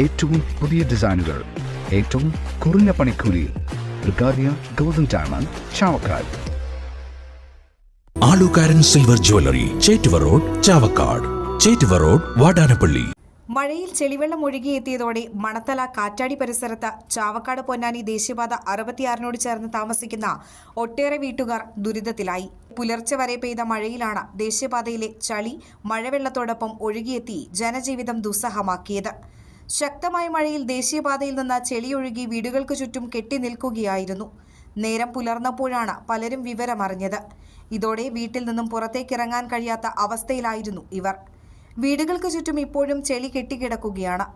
ഏറ്റവും പുതിയ ഡിസൈനുകൾ ഏറ്റവും കുറഞ്ഞ പണിക്കൂലി. ബ്രിഗാദിയ golden diamond Chavakkad. Alukkaran silver jewellery Chettuva road Chavakkad. Chettuva road Vadanappally. മഴയിൽ ചെളിവെള്ളം ഒഴുകിയെത്തിയതോടെ മണത്തല കാറ്റാടി പരിസരത്ത് ചാവക്കാട് പൊന്നാനി ദേശീയപാത അറുപത്തിയാറിനോട് ചേർന്ന് താമസിക്കുന്ന ഒട്ടേറെ വീട്ടുകാർ ദുരിതത്തിലായി. പുലർച്ചെ വരെ പെയ്ത മഴയിലാണ് ദേശീയപാതയിലെ ചളി മഴവെള്ളത്തോടൊപ്പം ഒഴുകിയെത്തി ജനജീവിതം ദുസ്സഹമാക്കിയത്. ശക്തമായ മഴയിൽ ദേശീയപാതയിൽ നിന്ന് ചെളിയൊഴുകി വീടുകൾക്ക് ചുറ്റും കെട്ടി നിൽക്കുകയായിരുന്നു. നേരം പുലർന്നപ്പോഴാണ് പലരും വിവരമറിഞ്ഞത്. ഇതോടെ വീട്ടിൽ നിന്നും പുറത്തേക്കിറങ്ങാൻ കഴിയാത്ത അവസ്ഥയിലായിരുന്നു ഇവർ. വീടുകൾക്ക് ചുറ്റും ഇപ്പോഴും ചെളി കെട്ടിക്കിടക്കുകയാണ്.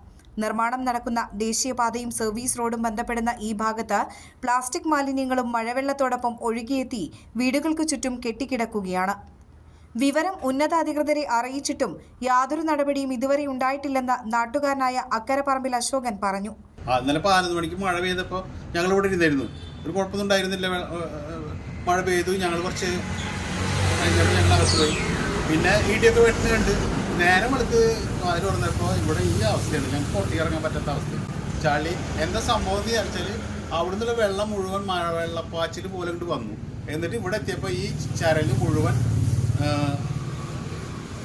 നിർമ്മാണം നടക്കുന്ന ദേശീയപാതയും സർവീസ് റോഡും ബന്ധപ്പെടുന്ന ഈ ഭാഗത്ത് പ്ലാസ്റ്റിക് മാലിന്യങ്ങളും മഴവെള്ളത്തോടൊപ്പം ഒഴുകിയെത്തി വീടുകൾക്ക് ചുറ്റും കെട്ടിക്കിടക്കുകയാണ്. വിവരം ഉന്നതാധികൃതരെ അറിയിച്ചിട്ടും യാതൊരു നടപടിയും ഇതുവരെ ഉണ്ടായിട്ടില്ലെന്ന് നാട്ടുകാരനായ അക്കരപ്പറമ്പിൽ അശോകൻ പറഞ്ഞു. ഇന്നലെ പതിനൊന്ന് മണിക്ക് മഴ പെയ്തപ്പോൾ ഞങ്ങൾ ഇവിടെ ഇരുന്നായിരുന്നു. ഒരു കുഴപ്പമൊന്നും ഉണ്ടായിരുന്നില്ല. മഴ പെയ്തു. ഞങ്ങൾ കുറച്ച് ഞങ്ങൾ അകത്ത് പോയി. പിന്നെ ഇടിയൊക്കെ വെട്ടുന്ന കണ്ട് നേരം എടുത്ത് വാതിൽ തുറന്നപ്പോൾ ഇവിടെ ഈ അവസ്ഥയാണ്. ഞങ്ങൾക്ക് പൊട്ടി ഇറങ്ങാൻ പറ്റാത്ത അവസ്ഥ. ചളി എന്താ സംഭവം എന്ന് വിചാരിച്ചാൽ അവിടെ നിന്നുള്ള വെള്ളം മുഴുവൻ മഴ വെള്ളപ്പാച്ചിൽ പോലെ ഇങ്ങോട്ട് വന്നു. എന്നിട്ട് ഇവിടെ എത്തിയപ്പോൾ ഈ ചരൽ മുഴുവൻ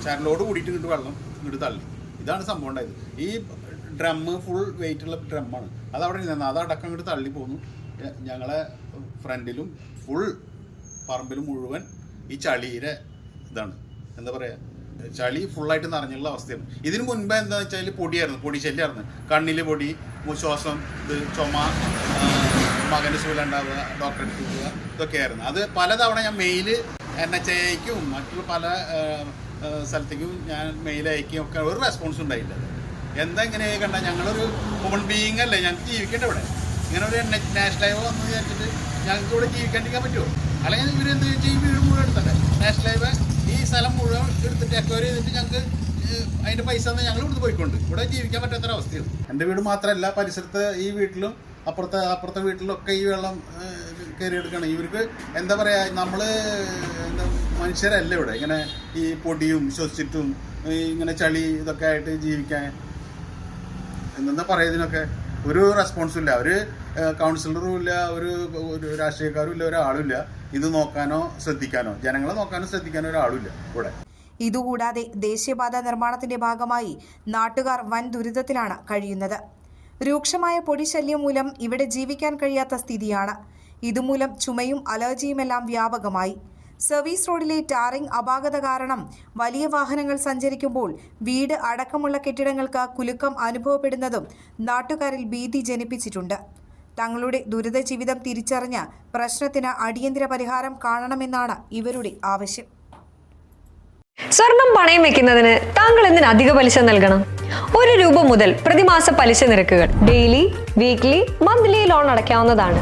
ചരലോട് കൂടിയിട്ട് ഇങ്ങോട്ട് വെള്ളം ഇങ്ങോട്ട് തള്ളി. ഇതാണ് സംഭവം ഉണ്ടായത്. ഈ ഡ്രമ്മ് ഫുൾ വെയിറ്റ് ഉള്ള ഡ്രമ്മാണ് അവിടെ നിന്ന് അത് അടക്കം ഇങ്ങോട്ട് തള്ളി പോന്നു. ഞങ്ങളെ ഫ്രണ്ടിലും ഫുൾ പറമ്പിലും മുഴുവൻ ഈ ചളിയുടെ ഇതാണ്. എന്താ പറയുക ചളി ഫുള്ളായിട്ട് നിറഞ്ഞുള്ള അവസ്ഥയാണ്. ഇതിനു മുൻപ് എന്താ വെച്ചാൽ പൊടിയായിരുന്നു. പൊടി ശല്യമായിരുന്നു കണ്ണിലെ പൊടി ശ്വാസം ഇത് ചുമ മകന്റെ സുഖം ഉണ്ടാവുക ഡോക്ടറെ പോവുക ഇതൊക്കെയായിരുന്നു. അത് പലതവണ ഞാൻ മെയിൽ എൻ എച്ച് ഐക്കും മറ്റുള്ള പല സ്ഥലത്തേക്കും ഞാൻ മെയിൽ അയക്കുകയും ഒക്കെ ഒരു റെസ്പോൺസ് ഉണ്ടായില്ല. എന്താ ഇങ്ങനെ കണ്ട? ഞങ്ങളൊരു ഹ്യൂമൺ ബീയിങ് അല്ലേ? ഞങ്ങൾക്ക് ജീവിക്കേണ്ട ഇവിടെ. ഇങ്ങനെ ഒരു നാഷണൽ ഹൈവേ വന്നു വിചാരിച്ചിട്ട് ഞങ്ങൾക്ക് ഇവിടെ ജീവിക്കാണ്ടിരിക്കാൻ പറ്റുമോ? അല്ലെങ്കിൽ ഇവരെന്ത് ചെയ്യും? വീട് മുഴുവൻ എടുത്തട്ടെ നാഷണൽ ഹൈവേ ഈ സ്ഥലം മുഴുവൻ എടുത്തിട്ട് എക്വയർ ചെയ്തിട്ട് ഞങ്ങൾക്ക് അതിന്റെ പൈസ തന്നെ ഞങ്ങൾ ഇവിടുന്ന് പോയിക്കൊണ്ട്. ഇവിടെ ജീവിക്കാൻ പറ്റാത്തൊരവസ്ഥയാണ് എന്റെ വീട് മാത്രമല്ല പരിസരത്ത് ഈ വീട്ടിലും അപ്പുറത്തെ അപ്പുറത്തെ വീട്ടിലൊക്കെ ഈ വെള്ളം കയറിയെടുക്കണം ഇവർക്ക് എന്താ പറയുക നമ്മൾ മനുഷ്യരല്ല ഇവിടെ. ഇങ്ങനെ ഈ പൊടിയും ശ്വസിച്ചിട്ടും ഇങ്ങനെ ചളി ഇതൊക്കെ ആയിട്ട് ജീവിക്കാൻ. എന്താ പറയുക ഇതിനൊക്കെ? ഒരു റെസ്പോൺസും ഇല്ല. ഒരു കൗൺസിലറും ഇല്ല ഒരു ഒരു രാഷ്ട്രീയക്കാരും ഇല്ല ഒരാളും ഇല്ല. ഇത് നോക്കാനോ ശ്രദ്ധിക്കാനോ ജനങ്ങളെ നോക്കാനോ ശ്രദ്ധിക്കാനോ ഒരാളും ഇല്ല ഇവിടെ. ഇതുകൂടാതെ ദേശീയപാത നിർമ്മാണത്തിന്റെ ഭാഗമായി നാട്ടുകാർ വൻ ദുരിതത്തിലാണ് കഴിയുന്നത്. രൂക്ഷമായ പൊടിശല്യം മൂലം ഇവിടെ ജീവിക്കാൻ കഴിയാത്ത സ്ഥിതിയാണ്. ഇതുമൂലം ചുമയും അലർജിയുമെല്ലാം വ്യാപകമായി. സർവീസ് റോഡിലെ ടാറിംഗ് അപാകത കാരണം വലിയ വാഹനങ്ങൾ സഞ്ചരിക്കുമ്പോൾ വീട് അടക്കമുള്ള കെട്ടിടങ്ങൾക്ക് കുലുക്കം അനുഭവപ്പെടുന്നതും നാട്ടുകാരിൽ ഭീതി ജനിപ്പിച്ചിട്ടുണ്ട്. തങ്ങളുടെ ദുരിത ജീവിതം തിരിച്ചറിഞ്ഞ പ്രശ്നത്തിന് അടിയന്തര പരിഹാരം കാണണമെന്നാണ് ഇവരുടെ ആവശ്യം. സ്വർണം പണയം വെക്കുന്നതിന് താങ്കൾ എന്തിന് അധിക പലിശ നൽകണം? ഒരു രൂപ മുതൽ പ്രതിമാസ പലിശ നിരക്കുകൾ ഡെയിലി വീക്ക്ലി മന്ത്ലി ലോൺ അടയ്ക്കാവുന്നതാണ്.